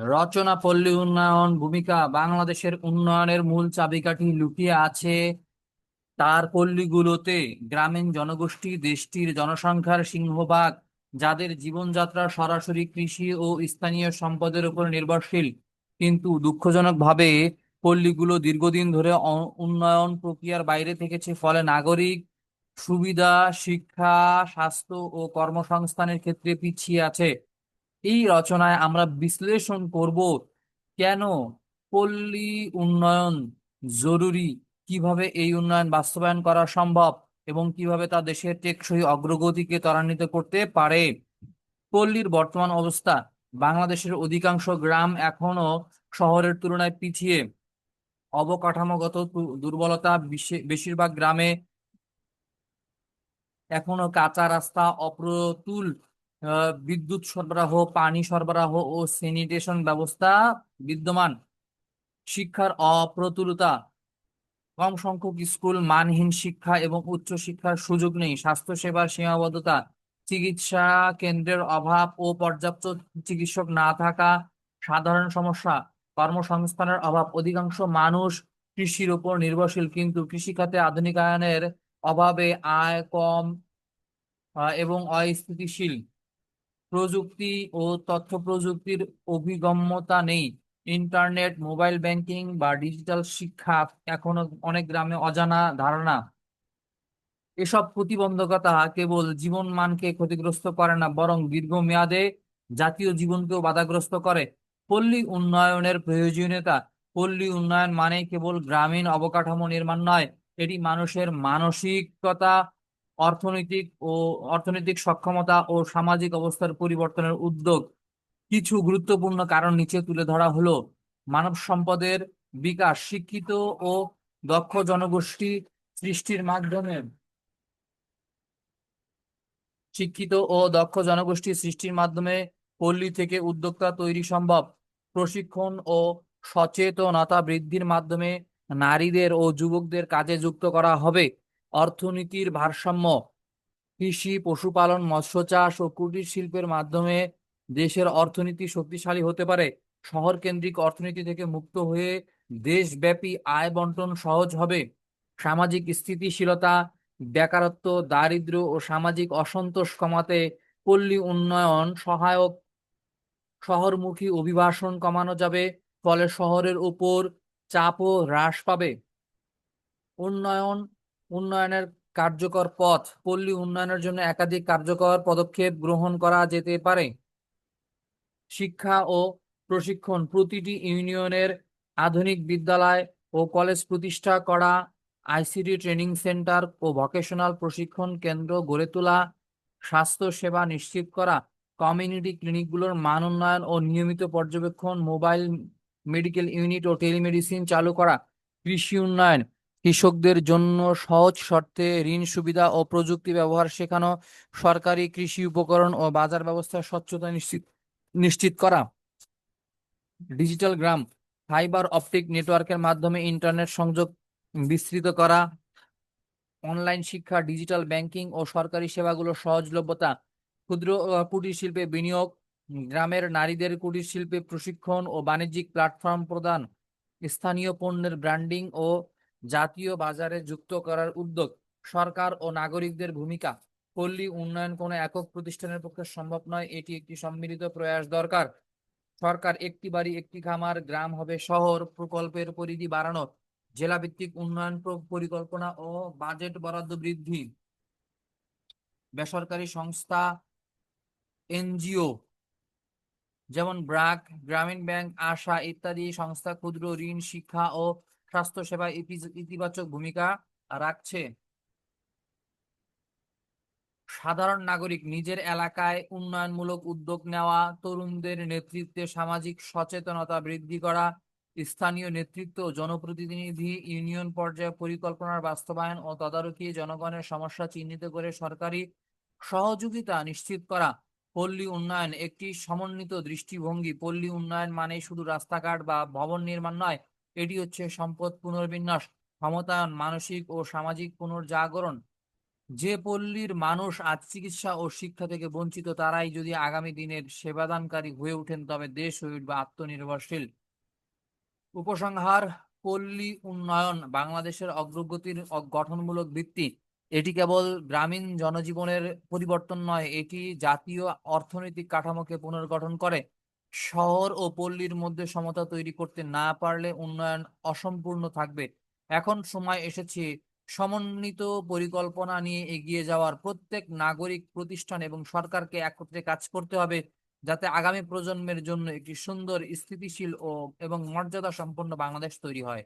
রচনা, পল্লী উন্নয়ন, ভূমিকা, বাংলাদেশের উন্নয়নের মূল চাবিকাঠি লুকিয়ে আছে তার পল্লীগুলোতে। গ্রামীণ জনগোষ্ঠী, দেশটির জনসংখ্যার সিংহভাগ, যাদের জীবনযাত্রা সরাসরি কৃষি ও স্থানীয় সম্পদের উপর নির্ভরশীল। কিন্তু দুঃখজনকভাবে পল্লীগুলো দীর্ঘদিন ধরে উন্নয়ন প্রক্রিয়ার বাইরে থেকেছে। ফলে নাগরিক সুবিধা, শিক্ষা, স্বাস্থ্য ও কর্মসংস্থানের ক্ষেত্রে পিছিয়ে আছে। এই রচনায় আমরা বিশ্লেষণ করব কেন পল্লী উন্নয়ন জরুরি? কীভাবে এই উন্নয়ন বাস্তবায়ন করা সম্ভব এবং কীভাবে তা দেশের টেকসই অগ্রগতিকে ত্বরান্বিত করতে পারে? পল্লীর বর্তমান অবস্থা বাংলাদেশের অধিকাংশ গ্রাম এখনও শহরের তুলনায় পিছিয়ে। অবকাঠামোগত দুর্বলতা বিশে- বেশিরভাগ গ্রামে এখনও কাঁচা রাস্তা অপ্রতুল বিদ্যুৎ সরবরাহ, পানি সরবরাহ ও স্যানিটেশন ব্যবস্থা বিদ্যমান। শিক্ষার অপ্রতুলতা। কম সংখ্যক স্কুল মানহীন শিক্ষা এবং উচ্চ শিক্ষার সুযোগ নেই। স্বাস্থ্যসেবার সীমাবদ্ধতা। চিকিৎসা কেন্দ্রের অভাব ও পর্যাপ্ত চিকিৎসক না থাকা সাধারণ সমস্যা। কর্মসংস্থানের অভাব। অধিকাংশ মানুষ কৃষির উপর নির্ভরশীল, কিন্তু কৃষিখাতে আধুনিকায়নের অভাবে আয় কম এবং অস্থিতিশীল। প্রযুক্তি ও তথ্য প্রযুক্তির অভিগম্যতা নেই। ইন্টারনেট, মোবাইল ব্যাংকিং বা ডিজিটাল শিক্ষা এখনও অনেক গ্রামে অজানা ধারণা। এসব প্রতিবন্ধকতা কেবল জীবন মানকে ক্ষতিগ্রস্ত করে না, বরং দীর্ঘমেয়াদে জাতীয় জীবনকেও বাধাগ্রস্ত করে। পল্লী উন্নয়নের প্রয়োজনীয়তা। পল্লী উন্নয়ন মানে কেবল গ্রামীণ অবকাঠামো নির্মাণ নয়, এটি মানুষের মানসিকতা অর্থনৈতিক ও অর্থনৈতিক সক্ষমতা ও সামাজিক অবস্থার পরিবর্তনের উদ্যোগ কিছু গুরুত্বপূর্ণ কারণ নিচে তুলে ধরা হলো। মানব সম্পদের বিকাশ, শিক্ষিত ও দক্ষ জনগোষ্ঠী সৃষ্টির মাধ্যমে শিক্ষিত ও দক্ষ জনগোষ্ঠী সৃষ্টির মাধ্যমে পল্লী থেকে উদ্যোক্তা তৈরি সম্ভব। প্রশিক্ষণ ও সচেতনতা বৃদ্ধির মাধ্যমে নারীদের ও যুবকদের কাজে যুক্ত করা হবে। অর্থনীতির ভারসাম্য, কৃষি, পশুপালন, মৎস্য চাষ ও কুটির শিল্পের মাধ্যমে দেশের অর্থনীতি শক্তিশালী হতে পারে। শহর কেন্দ্রিক অর্থনীতি থেকে মুক্ত হয়ে দেশব্যাপী আয় বন্টন সহজ হবে। সামাজিক স্থিতিশীলতা, বেকারত্ব, দারিদ্র্য ও সামাজিক অসন্তোষ কমাতে পল্লী উন্নয়ন সহায়ক শহরমুখী অভিবাসন কমানো যাবে, ফলে শহরের উপর চাপও হ্রাস পাবে। উন্নয়ন উন্নয়নের কার্যকর পথ। পল্লী উন্নয়নের জন্য একাধিক কার্যকর পদক্ষেপ গ্রহণ করা যেতে পারে। শিক্ষা ও প্রশিক্ষণ প্রতিটি ইউনিয়নের আধুনিক বিদ্যালয় ও কলেজ প্রতিষ্ঠা করা, আইসিটি ট্রেনিং সেন্টার ও ভোকেশনাল প্রশিক্ষণ কেন্দ্র গড়ে তোলা, স্বাস্থ্য সেবা নিশ্চিত করা, কমিউনিটি ক্লিনিকগুলোর মান উন্নয়ন ও নিয়মিত পর্যবেক্ষণ, মোবাইল, মেডিকেল ইউনিট ও টেলিমেডিসিন চালু করা, কৃষি উন্নয়ন কৃষকদের জন্য সহজ শর্তে ঋণ সুবিধা ও প্রযুক্তি ব্যবহার শেখানো, সরকারি কৃষি উপকরণ ও বাজার ব্যবস্থার স্বচ্ছতা নিশ্চিত নিশ্চিত করা। ডিজিটাল গ্রাম, ফাইবার অপটিক নেটওয়ার্কের মাধ্যমে ইন্টারনেট সংযোগ বিস্তৃত করা। অনলাইন শিক্ষা, ডিজিটাল ব্যাংকিং ও সরকারি সেবাগুলোর সহজলভ্যতা, ক্ষুদ্র কুটির শিল্পে বিনিয়োগ, গ্রামের নারীদের কুটির শিল্পে প্রশিক্ষণ ও বাণিজ্যিক প্ল্যাটফর্ম প্রদান, স্থানীয় পণ্যের ব্র্যান্ডিং ও জাতীয় বাজারে যুক্ত করার উদ্যোগ। সরকার ও নাগরিকদের ভূমিকা। পল্লী উন্নয়ন কোনো একক প্রতিষ্ঠানের পক্ষে সম্ভব নয়, এটি একটি সম্মিলিত প্রয়াস দরকার। সরকার একটি বাড়ি, একটি খামার, গ্রাম হবে শহর, প্রকল্পের পরিধি বাড়ানো জেলা ভিত্তিক উন্নয়ন পরিকল্পনা ও বাজেট বরাদ্দ বৃদ্ধি। বেসরকারি সংস্থা এনজিও, যেমন ব্র্যাক গ্রামীণ ব্যাংক, আশা ইত্যাদি সংস্থা ক্ষুদ্র ঋণ, শিক্ষা ও স্বাস্থ্য সেবায় ইতিবাচক ভূমিকা রাখছে। সাধারণ নাগরিক নিজের এলাকায় উন্নয়নমূলক উদ্যোগ নেওয়া, তরুণদের নেতৃত্বে সামাজিক সচেতনতা বৃদ্ধি করা, স্থানীয় নেতৃত্ব, জনপ্রতিনিধি, ইউনিয়ন পর্যায়ে পরিকল্পনার বাস্তবায়ন ও তদারকি জনগণের সমস্যা চিহ্নিত করে সরকারি সহযোগিতা নিশ্চিত করা। পল্লী উন্নয়ন একটি সমন্বিত দৃষ্টিভঙ্গি। পল্লী উন্নয়ন মানে শুধু রাস্তাঘাট বা ভবন নির্মাণ নয় এটি হচ্ছে সম্পদ পুনর্বিন্যাস ক্ষমতায়ন মানসিক ও সামাজিক পুনর্জাগরণ। যে পল্লীর মানুষ আজ চিকিৎসা ও শিক্ষা থেকে বঞ্চিত, তারাই যদি আগামী দিনের সেবাদানকারী হয়ে ওঠেন, তবে দেশ হয়ে উঠবে আত্মনির্ভরশীল। উপসংহার, পল্লী উন্নয়ন বাংলাদেশের অগ্রগতির গঠনমূলক ভিত্তি। এটি কেবল গ্রামীণ জনজীবনের পরিবর্তন নয়, এটি জাতীয় অর্থনৈতিক কাঠামোকে পুনর্গঠন করে। শহর ও পল্লীর মধ্যে সমতা তৈরি করতে না পারলে উন্নয়ন অসম্পূর্ণ থাকবে। এখন সময় এসেছে সমন্বিত পরিকল্পনা নিয়ে এগিয়ে যাওয়ার। প্রত্যেক নাগরিক, প্রতিষ্ঠান এবং সরকারকে একত্রে কাজ করতে হবে যাতে আগামী প্রজন্মের জন্য একটি সুন্দর, স্থিতিশীল ও এবং মর্যাদা সম্পন্ন বাংলাদেশ তৈরি হয়।